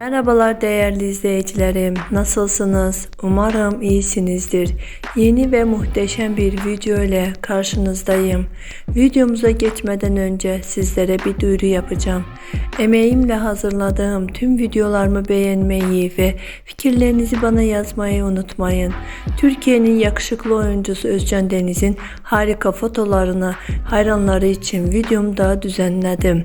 Merhabalar değerli izleyicilerim. Nasılsınız? Umarım iyisinizdir. Yeni ve muhteşem bir video ile karşınızdayım. Videomuza geçmeden önce sizlere bir duyuru yapacağım. Emeğimle hazırladığım tüm videolarımı beğenmeyi ve fikirlerinizi bana yazmayı unutmayın. Türkiye'nin yakışıklı oyuncusu Özcan Deniz'in harika fotolarını hayranları için videomda düzenledim.